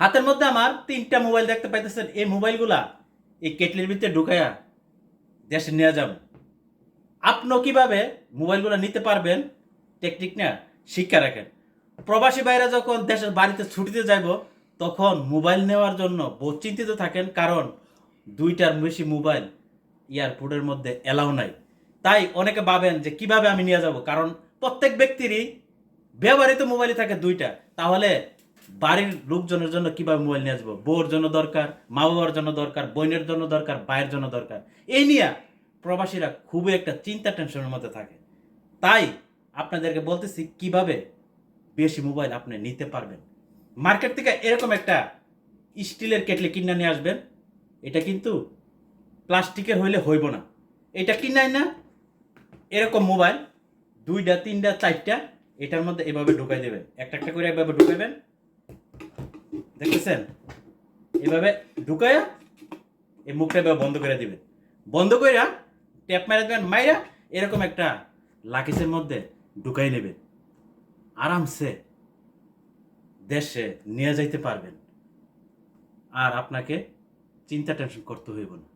হাতের মধ্যে আমার তিনটা মোবাইল দেখতে পাইতেছেন। এই মোবাইলগুলা এই কেটলির ভিতরে ঢুকাইয়া দেশে নিয়ে যাব। আপনিও কীভাবে মোবাইলগুলো নিতে পারবেন? টেকনিক না, শিক্ষা রাখেন। প্রবাসী বাইরে যখন দেশের বাড়িতে ছুটিতে যাইব, তখন মোবাইল নেওয়ার জন্য বহু চিন্তিত থাকেন, কারণ দুইটার বেশি মোবাইল এয়ারপোর্টের মধ্যে এলাও নাই। তাই অনেকে ভাবেন যে কীভাবে আমি নিয়ে যাব? কারণ প্রত্যেক ব্যক্তিরই ব্যবহৃত মোবাইলই থাকে দুইটা। তাহলে বাড়ির লোকজনের জন্য কীভাবে মোবাইল নিয়ে আসব? বউর জন্য দরকার মা বাবার জন্য দরকার, বোনের জন্য দরকার, ভাইয়ের জন্য দরকার। এই নিয়ে প্রবাসীরা খুবই একটা চিন্তা, টেনশনের মধ্যে থাকে। তাই আপনাদেরকে বলতেছি কীভাবে বেশি মোবাইল আপনি নিতে পারবেন। মার্কেট থেকে এরকম একটা স্টিলের কেটলি কিনে নিয়ে আসবেন। এটা কিন্তু প্লাস্টিকের হইলে হইব না। এটা কিনাই না এরকম মোবাইল দুইটা, তিনটা, চারটা, এটার মধ্যে এভাবে ঢুকাই দেবেন। একটা একটা করে এভাবে ঢুকাইবেন। দেখতেছেন? এভাবে ঢুকায়া এই মুখটা এভাবে বন্ধ করে দিবেন। বন্ধ করিয়া ট্যাপ মেরে দেবেন, মাইরা এরকম একটা লাকিসের মধ্যে ঢুকাই নেবেন। আরামসে দেশে নিয়ে যাইতে পারবেন। আর আপনাকে চিন্তা টেনশন করতে হইব না।